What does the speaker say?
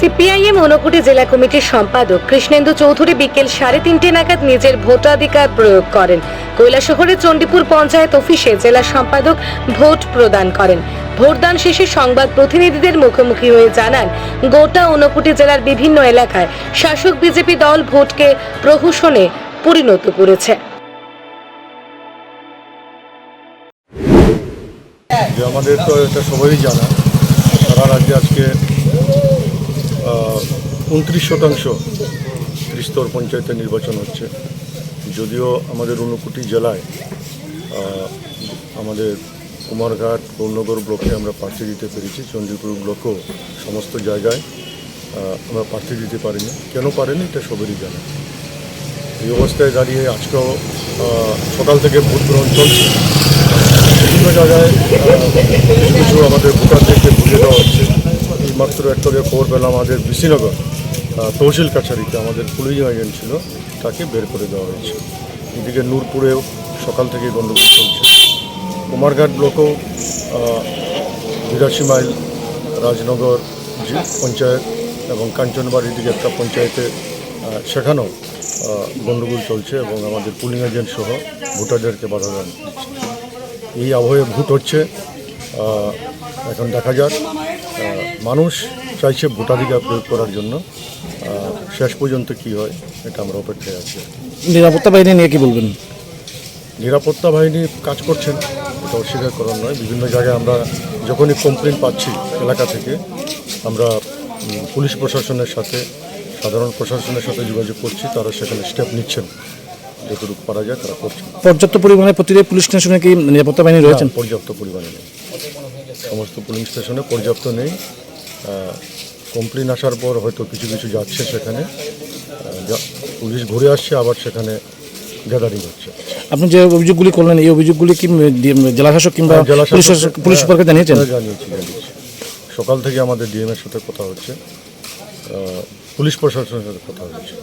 CPIM Unakoti জেলা কমিটির সম্পাদক কৃষ্ণেন্দু চৌধুরী বিকেল সাড়ে তিনটে নাগাদ নিজের ভোটাধিকার প্রয়োগ করেন। কৈলাসহরের চণ্ডীপুর পঞ্চায়েত অফিসে জেলা সম্পাদক ভোট প্রদান করেন। ভোটদান শেষে সংবাদ প্রতিনিধিদের মুখোমুখি হয়ে জানান, গোটা ঊনকোটি জেলার বিভিন্ন এলাকায় শাসক বিজেপি দল ভোটকে প্রহসনে পরিণত করেছে। আমাদের তো এটা সবাই জানা, সারা রাজ্যে আজকে উনত্রিশ শতাংশ ত্রিস্তর পঞ্চায়েতের নির্বাচন হচ্ছে। যদিও আমাদের ঊনকোটি জেলায় আমাদের কুমারঘাট গৌরনগর ব্লকে আমরা প্রার্থী দিতে পেরেছি চণ্ডীপুর ব্লকেও সমস্ত জায়গায় আমরা প্রার্থী দিতে পারিনি। কেন পারিনি এটা সবারই জানা। এই অবস্থায় দাঁড়িয়ে আজকেও সকাল থেকে ভোট গ্রহণ চলছে। বিভিন্ন জায়গায় কিছু আমাদের ভোটারদেরকে বুঝে দেওয়া হচ্ছে। মাত্র একটু খবর পেলাম, আমাদের বিশিনগর তহসিল কাছারিতে আমাদের পুলিশ এজেন্ট ছিল, তাকে বের করে দেওয়া হয়েছে। এদিকে নূরপুরেও সকাল থেকে গণ্ডগোল চলছে। কুমারঘাট ব্লকও বিরাশি মাইল রাজনগর পঞ্চায়েত এবং কাঞ্চনবাড়ির দিকে একটা পঞ্চায়েতে সেখানেও গণ্ডগোল চলছে এবং আমাদের পুলিং এজেন্ট সহ ভোটারদেরকে বাধা দিচ্ছে এই আবহে ভোট হচ্ছে এখন দেখা যাক। মানুষ চাইছে ভোটাধিকার প্রয়োগ করার জন্য। শেষ পর্যন্ত কি হয় এটা আমরা অপেক্ষায় আছি। নিরাপত্তা বাহিনী নিয়ে কি বলবেন? নিরাপত্তা বাহিনী কাজ করছেন এটা অস্বীকার করার নয়। বিভিন্ন জায়গায় আমরা যখনই কমপ্লেন পাচ্ছি এলাকা থেকে আমরা পুলিশ প্রশাসনের সাথে সাধারণ প্রশাসনের সাথে যোগাযোগ করছি তারা সেখানে স্টেপ নিচ্ছেন। যতটুকু পারা যায় তারা করছেন। পর্যাপ্ত পরিমাণে প্রতিটি পুলিশ স্টেশনে কি নিরাপত্তা বাহিনী রয়েছেন? পর্যাপ্ত পরিমাণে সমস্ত পুলিশ স্টেশনে পর্যাপ্ত নেই। কমপ্লেন আসার পর হয়তো কিছু কিছু যাচ্ছে সেখানে। পুলিশ ঘুরে আসছে আবার সেখানে গ্যাদারিং হচ্ছে। আপনি যে অভিযোগগুলি করলেন এই অভিযোগগুলি কি জেলাশাসক কিংবা হ্যাঁ, পুলিশ শাসক- হ্যাঁ, সুপারকে জানিয়েছেন? হ্যাঁ, জানিয়েছি জানিয়েছি। সকাল থেকে আমাদের ডিএম এর সাথে কথা হচ্ছে। পুলিশ প্রশাসনের সাথে কথা হচ্ছে।